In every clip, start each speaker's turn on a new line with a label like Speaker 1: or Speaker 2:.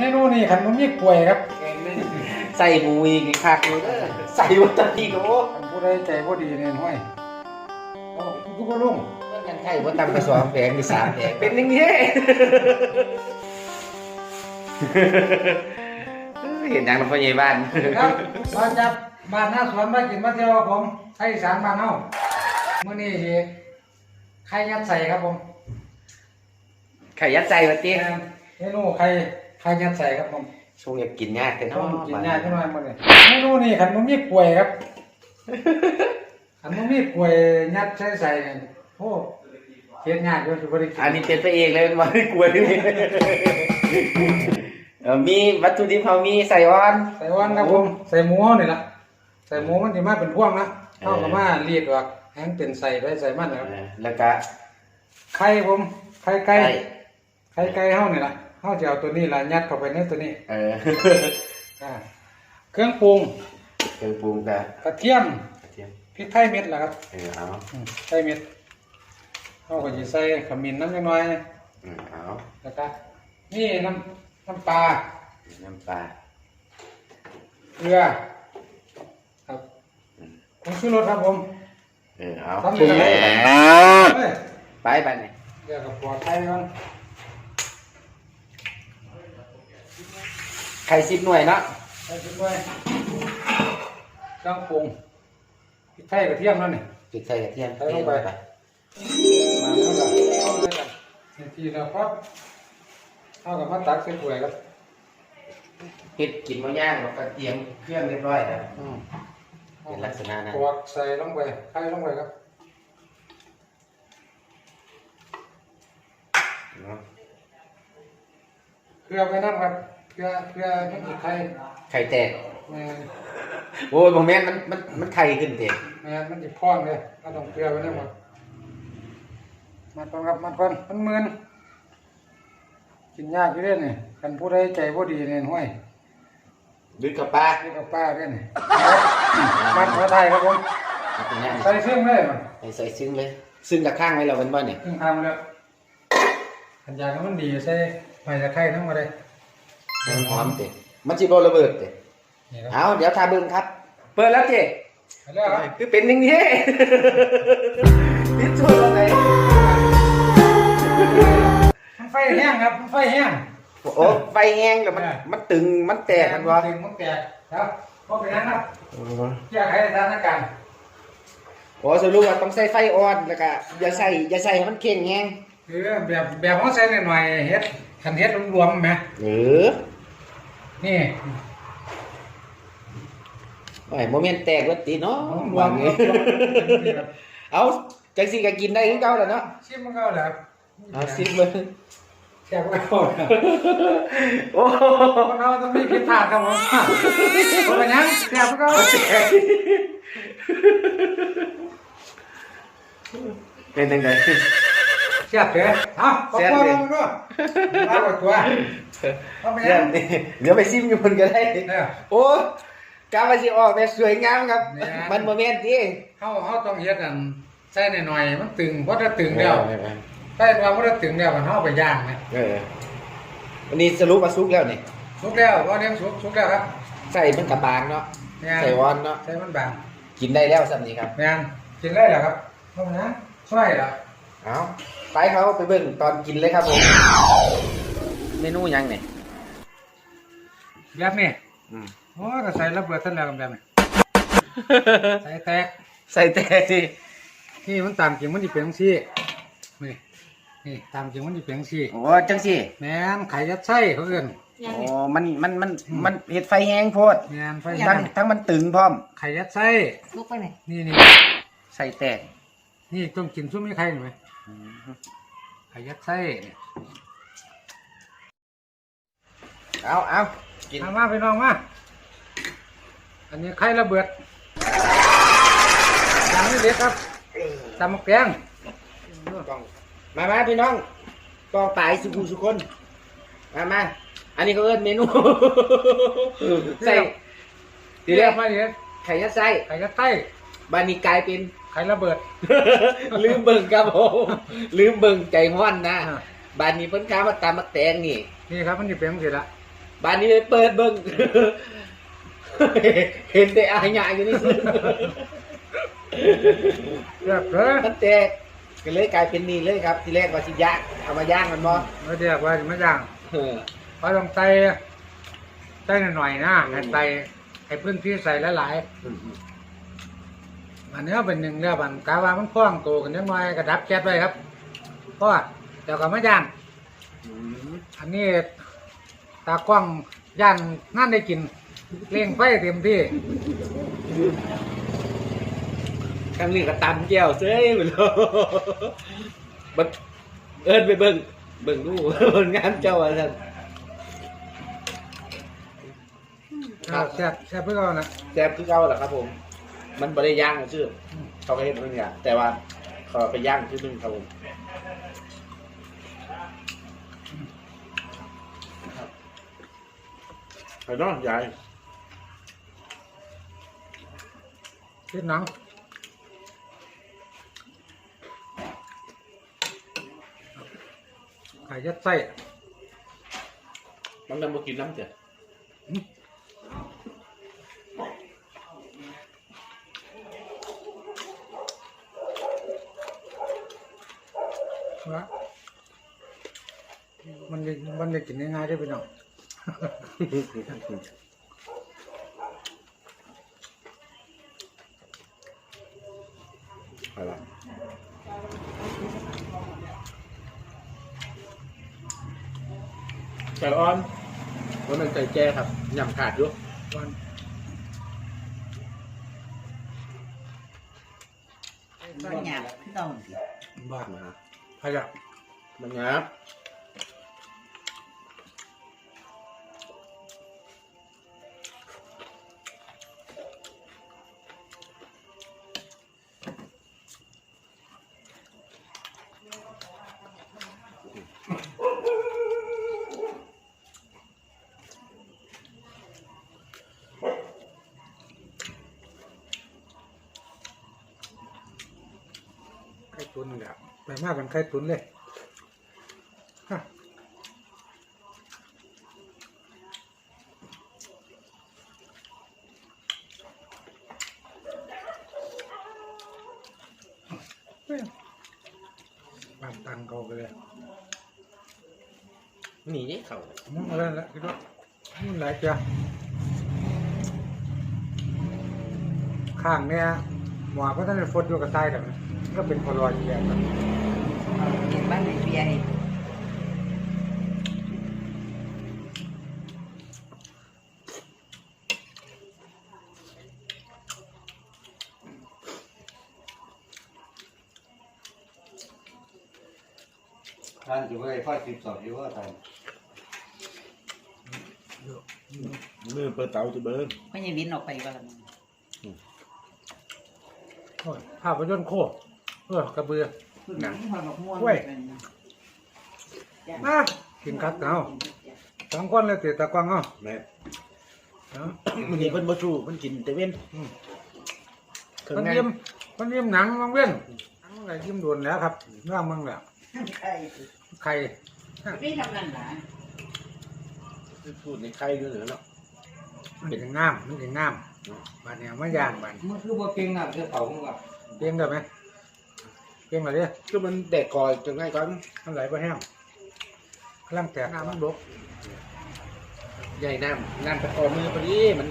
Speaker 1: เมนูนี่ขันมันมีกล้วยครับ
Speaker 2: ใส่หมูอีกคักเลยเด้อใส่วัตถุดิบโอ้
Speaker 1: ขันผู้ใดใจบ่ดีเนี่ยห้อยเอากูบ่ลง
Speaker 2: มันกันไข่ว่าตำกระสองแผงมีสามแผงเป็นอย่างนี้เห็นยังน้ำพ่อใหญ่บ้าน
Speaker 1: ครับมาจากบ้านหน้าสวนมากินมาเที่ยวครับผมไทยอีสานบ้านเฮามื้อนี้สิไข่ยัดใส่ครับผม
Speaker 2: ไข่ยัดใส่วัดตี้
Speaker 1: เมนูไข่ ไข่ยัดใส่ครับผม
Speaker 2: ช่วงอยากกินยากแต่
Speaker 1: ต้
Speaker 2: น้
Speaker 1: อ
Speaker 2: อง
Speaker 1: กินยากจังหน่อยมื้อนี้เมนูนี่ขันมันมีกล้วยครับขันมันมีกล้วยยัดใส่ใส่เนี่ยโอ้เฮ็ดยากอยู่สิบ่ได้กิน
Speaker 2: อันนี้เป็นพระเอกเลยมันไม่กลัวเลยเออมีวัตถุดิบเขามีใส่ออน
Speaker 1: ใส่วันครับผมใส่หมูเฮานี่ล่ะใส่หมูมันสิมาเป็นพวงนะเฮาก็มารีดออกให้มันเป็นใส่ไปใส่มันนะครับ
Speaker 2: เออแล้วก็
Speaker 1: ไข่ผมไข่ไก่
Speaker 2: ไก่
Speaker 1: ไข่ไก่เฮานี่ล่ะ เฮาจะเอาตัวนี้ล่ะยัดเข้าไปในตัวนี้
Speaker 2: เออ
Speaker 1: อ่าเครื่องปรุง
Speaker 2: เครื่องปรุงกับ
Speaker 1: กระเทียม
Speaker 2: กระเทียม
Speaker 1: พริกไทยเม็ดล่ะครับ
Speaker 2: เออเอา
Speaker 1: อืมไทยเม็ดเฮาก็สิใส่ขมิ้นน้ำจักหน่อย
Speaker 2: เออเอา
Speaker 1: แล้วก็นี่น้ำน้ำปลา
Speaker 2: น้ำปลา
Speaker 1: เกลือครับผงชูรสครับผม
Speaker 2: เออเอา
Speaker 1: ทำยังไงเฮ้ย
Speaker 2: ไปไปเนี่ย
Speaker 1: เดี๋ยวกับปอดไข่ก่อน
Speaker 2: ข่สิบหน่วยเนาะ
Speaker 1: ใส่ชุดไว้เครื่องปรุงพริกไทยกระเทียมนั่นนี่
Speaker 2: จุดใส่กระเทียม
Speaker 1: ใส่ลงไป มาแล้วก็เอาเลยกันทีทีแล้วครับเอากับมาตักใส่ถ้วยครับ
Speaker 2: เฮ็ดกินมาย่างเราก็เตรียมเครื่องเรียบร้อยแล้ว
Speaker 1: อืม
Speaker 2: เป็นลักษณะนั้น
Speaker 1: กวกใส่ลงไปไข่ลงไปครับ
Speaker 2: เนาะ
Speaker 1: เกลือไปน้ำครับ เกลือเกลือน้ำตาลไทย
Speaker 2: ไข่แตก
Speaker 1: แม่น
Speaker 2: โอ้ยบ่แม่นมันมันมันไข่ขึ้นเต็ม
Speaker 1: แม่นมันจะพองเลยก็ต้องเกลือไปน้ำหมดมันก่อนครับมันก่อนมันมึนกินยากอยู่เด้นี่กันผู้ใดใจบ่ดีเนี่ยห้วย
Speaker 2: ดึกกับปลา
Speaker 1: นี่กับป้าเด้นี่ มันขอไทยครับผม
Speaker 2: เอาเป็นยัง
Speaker 1: ใส่ซึ่งเลยมัน
Speaker 2: ให้ใส่ซึ้งเลย ซึ่งกับข้างไว้เราเป็นบ่เนี่ย
Speaker 1: ซึ่งทำแล้วขันยาก็มันดีใส่ใบตะไคร้ทั้งหมดเลย
Speaker 2: ให้ มันหอมเต็มมันสิบ่ระเบิดเต็ม
Speaker 1: นี่ครับ
Speaker 2: เอาเดี๋ยวทาเบิ่งครับ เปิดแล้วเจ๊
Speaker 1: ไปแล้วครับ
Speaker 2: คือเป็นอย่างนี้ติดตัวอะไร
Speaker 1: มันไฟแห้งครับมันไฟแห้ง
Speaker 2: โอ้ไฟแห้งแล้วมัน
Speaker 1: เออ
Speaker 2: มันตึงมันแตกมันบ่
Speaker 1: ถึงมันแตกครับก็เป็นนั้นครับอยากให้สถานการณ์
Speaker 2: โอ้สรุปว่าต้องใส่ไฟอ่อนแล้วก็อย่าใส่อย่าใส่ให้มันเข่งแห้ง
Speaker 1: คือแบบแบบของใส่หน่อยๆเฮ็ดคันเฮ็ดรวมๆไหม
Speaker 2: หรือ
Speaker 1: นี่
Speaker 2: โอ้ยโมเมนต์แตกวัดตีเนาะ
Speaker 1: รวมๆรวมๆครับ
Speaker 2: เอาจังสิก็กินได้คือเก่าแหล้วเนาะ
Speaker 1: ชิมมันก็แล้ว
Speaker 2: เอาซิมเบิ่ง
Speaker 1: แซ่บก็เอาแล้ว
Speaker 2: โอ้
Speaker 1: คนเราต้องมีผิดพลาดครับผมคนละยังแซ่บก็เอา
Speaker 2: เป็นจังได
Speaker 1: แซ่บเถอะเอาขอบ
Speaker 2: แซ่บ
Speaker 1: คุณ
Speaker 2: เลย
Speaker 1: มากด้วยมาหมดตัวเอาไป
Speaker 2: เดี๋
Speaker 1: ยั
Speaker 2: ยว
Speaker 1: ง
Speaker 2: นี่เดี๋ยวไปซิมอยู่คนก็ได้
Speaker 1: เนี่ย
Speaker 2: โอ้กาว่าสิออกแบบสวยงามครับ
Speaker 1: เนี่ย
Speaker 2: มันโมเมนต์ที่
Speaker 1: เฮาเฮาต้องเฮ็ดอันใส่หน่อยๆมันตึงเพราะถ้าตึงแล้วใส่ว่าบ่ได้ตึงแล้วมันเฮาเอาไปย่างนะ
Speaker 2: เออวันนี้สรุปว่าสุกแล้วนี่
Speaker 1: สุกแล้วบ่เลี้ยงสุกสุกแล้วครับ
Speaker 2: ใส่มันกับบางเนาะ
Speaker 1: แม่น
Speaker 2: ใส่วอนเนาะ
Speaker 1: ใส่มันบาง
Speaker 2: กินได้แล้วสัมนี้ครับ
Speaker 1: แม่นกินได้แล้วครับเอาไปนะช่วยเหรอ
Speaker 2: เอา ไปเขาไปเบิ่งตอนกินเลยครับผม เมนูหยังเนี่ย
Speaker 1: แบบนี้
Speaker 2: อืม
Speaker 1: โอ้ยก็ใส่ระเบิดท่านแล้วกันแบบนี้ใส่แตก
Speaker 2: ใส่แต่ที่
Speaker 1: นี่มันตามจริงมันสิเป็นจังซี่นี่นี่ตามจริงมันสิเป็นจังซี่
Speaker 2: โอ้จังสิ
Speaker 1: แม่นไข่ยัดไส้เขาเอิ้น
Speaker 2: โอ้มันมันมันมันเห็ดไฟแห้งโพด
Speaker 1: แม่นไฟ
Speaker 2: ทั้งทั้งมันตึงพร้อม
Speaker 1: ไข่ยัดไส้
Speaker 3: ลุกไปไหน
Speaker 1: นี่นี่
Speaker 2: ใส่แตก
Speaker 1: นี่ต้องกินซุ้มมีไข่หน่อยไหม ไข่ยัดไส้เนี่ย
Speaker 2: เอาเอากิน
Speaker 1: มามาไปน้องมา อันนี้ไข่ระเบิดอย่างนี้เด็กครับตำมะแกง
Speaker 2: กล้องมามาพี่น้องกองปลายสุขุสุคน มามาอันนี้เขาเอิ้นเมนู ใส่ที
Speaker 1: ที
Speaker 2: แร
Speaker 1: แร
Speaker 2: ก
Speaker 1: กมาเนี่ย
Speaker 2: ไข่ยัดไส้
Speaker 1: ไข่ยัดไส้
Speaker 2: บานนี้กลายเป็น
Speaker 1: ไข่ระเบิด
Speaker 2: ลืมเบิ่งครับผมลืมเบิ่งใจห้อนนะ
Speaker 1: อ่า
Speaker 2: บานนี้เพิ่นค้ามาตามมักแตงนี่
Speaker 1: นี่ครับมันจะเป็นสิละ
Speaker 2: บ้านนี้ไปเปิดเบิ่ง เห็นแต่อายหยาอยู่นี่สิ
Speaker 1: เรียบเลย
Speaker 2: มันแตกก็เลยกลายเป็นนี่เลยครับ ทีแรกว่าสิย่างเอามาย่างมันบ่
Speaker 1: ไม่เรียกว่าไม่ย่าง
Speaker 2: เออ
Speaker 1: เพราะต้องใส่ใส่หน่อยๆนะให้ใส่ให้พื้นที่ใส่หลายๆ อันนี้เป็นหนึ่งแล้วบันกาว่ามันคล้องตัวกันนิดหน่อยกระดับแก๊สไว้ครับเพราะว่าเดี๋ยวก็ไม่ย่าง
Speaker 2: อืม
Speaker 1: อันนี้ตากล้องย่านนั่นได้กินเร่งไฟเต็มที่
Speaker 2: ครั้งนี้ก็ตำแก้วเซ้ยไปเลยบัดเอิ้นไปเบิ่งเบิ่งดูผลงานเจ้าว่าซั่นครับ
Speaker 1: แซ่บแซ่บเพื่อเอานะ
Speaker 2: แซ่บคือเก่าแหละครับผม มันบ่ได้ย่างชื่อเขาก็เฮ็ดมันอย่างแต่ว่าเขาเอาไปย่างคือหนึงครับผมไปเนาะยาย
Speaker 1: คิดหนังไก่ยัดไส้
Speaker 2: มันนำมากินน้ำเจ้ะ
Speaker 1: วะ มันจะมันจะกินง่ายๆได้ไปหน่อย
Speaker 2: อะไรไก่อ่อนว่ามันไก่แจ้ครับยำขาดอยู่
Speaker 1: วัน
Speaker 3: ก็หยาบพี่น้อง
Speaker 2: บ้านมา
Speaker 1: พยา
Speaker 2: มันงับ
Speaker 1: ไข่ ตุนเนี่ยไปมากเป็นไข่ตุนเลยฮะบ้านตังเขาไปเลย
Speaker 2: หนีเขา
Speaker 1: มึงอะไรละคิดว่ามันหลายจ้ะข้างเนี่ยหมอก็ต้องฟดอยู่กับไส้แบบนั้น ก็เป็นพลอยอยู่แบบนั้น
Speaker 3: เห็นบ้านในเบียร์ให้
Speaker 4: ท่านอยู่ไว้ฟ้าสิบสองอยู่ว่าท่าน
Speaker 2: มือเปิดเตาจะเบิ้ง
Speaker 3: ไม่ใช่วินออกไปก็แล้ว
Speaker 1: โอ้ยภาพยนตร์โค เออกระเบือ
Speaker 3: หนังหอยบักม่วง
Speaker 1: กล้วยมากินคักเอาสองคนเลยติดตะกวางเอา
Speaker 2: แม่
Speaker 1: เอา
Speaker 2: มันนี่เพิ่นบ่สู้มันกินแต่เว้นเครื่อง
Speaker 1: มัน
Speaker 2: ใน
Speaker 1: ยิ้มมันยิ้มหนังมังเว้นหนังอะไรยิ้มโดนแล้วครับร่างมังแล้ว
Speaker 3: ใคร
Speaker 1: ไข่
Speaker 3: ไม่ทำนั่นหรอ
Speaker 2: พูดในไข่ด้วยเหรอเนาะ
Speaker 1: มันจะงามมันจะงามบานเนี่ยมาย่างบาน
Speaker 4: มันคือว่าเก่งน้ำเสื้อเผาของว่า
Speaker 1: เพียงได้ไหม เพียงอะไรเนี่ย
Speaker 2: ก็มันแดกคอยจังไงก่อน
Speaker 1: มันไหลไปแห้งกำลังแตกน้ำมันบก
Speaker 2: ใหญ่น้ำน้ำตะกอมือพอดีมัน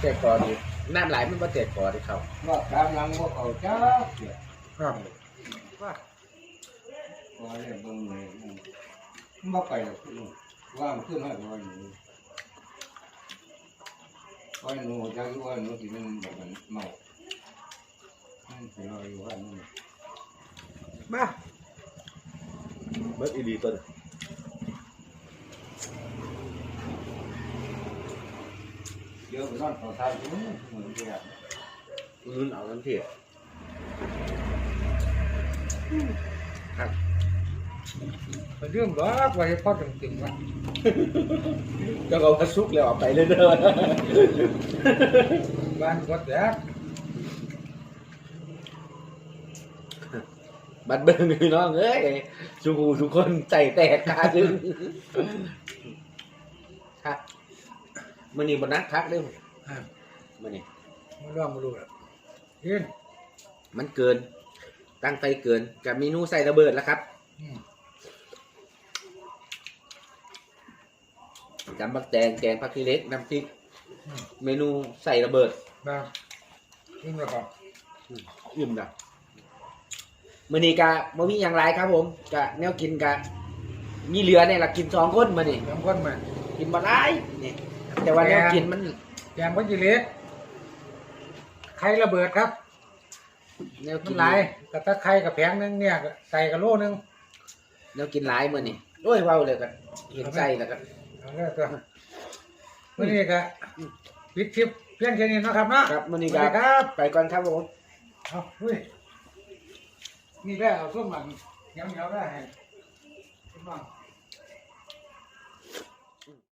Speaker 2: แตกคอดีน้ำไหลมันบ่แตกคอที่เขา
Speaker 4: ว่าการลังว่าเขาจ้าเสีย
Speaker 1: ครับว่า
Speaker 4: ว่าเรื่องตรงนี้มันบ่ไปหรอกคุณลุงว่ามันขึ้นให้ว่าอยู่ว่าหนูจะรู้ว่าหนูที่มันแบบมันเมามันเป็นอะไรอยู่ว่านู่น
Speaker 1: มา
Speaker 2: เบิดอีดีตัว
Speaker 4: เดี๋ยวไปนอนขอทานอยู่นู่นเหมือนเดิม
Speaker 2: รุ่นเอาน้ำเทียครับ
Speaker 1: ไปเรื่องบอกว่าให้พ่อตึงๆว่า
Speaker 2: เจ้าก็ว่าสุกแล้วเอาไปเลยเด้อ
Speaker 1: บ้านกดแตก
Speaker 2: บัดเบิ่งพี่น้องเอ้ยสุกูทุกคนใจแตกกาดึงทักมื้อนี้บ่นักทักเด้อ
Speaker 1: อ่า
Speaker 2: มื้อนี้
Speaker 1: มาลองมาดูละกิน
Speaker 2: มันเกิน ตั้งใจเกินกับเมนูใส่ระเบิดแล้วครับ
Speaker 1: อืม
Speaker 2: จำบักแตงแกงผักขี้เหล็กน้ำพริก
Speaker 1: อืม
Speaker 2: เมนูใส่ระเบิด
Speaker 1: บางกินแล้วก็
Speaker 2: อิ่มนะ มื้อนี้กะบ่มีหยังหลายครับผมกะแนวกินกะมีเหลือเนี่ยละกินสองคนมื้อนี้
Speaker 1: สองคนมา
Speaker 2: กินบ่หลายนี่แต่ว่าแนวกินมัน
Speaker 1: แกงพักกิเล็กไข่ระเบิดครับ
Speaker 2: แนวกิ
Speaker 1: มันนหลายแต่ถ้าไข่กับแผงหนึงเนี่ยก็ใส่กับโลนึง
Speaker 2: แนวกินหลายมื้อนี้โอ้ยเว้าเลยกันเห็นใส่แล้วก็
Speaker 1: เอาเลยตัววันนี้ก็ปิดคลิปเพียงแค่นี้เนาะครับเนาะ
Speaker 2: ครับมื้อนี้
Speaker 1: สวัส
Speaker 2: ก็
Speaker 1: ดีครับ
Speaker 2: ไปก่อนครับผม
Speaker 1: เอาเฮ้ยนี่แหละเอาส้มหลังเหนียวๆได้ให้คุณน้อง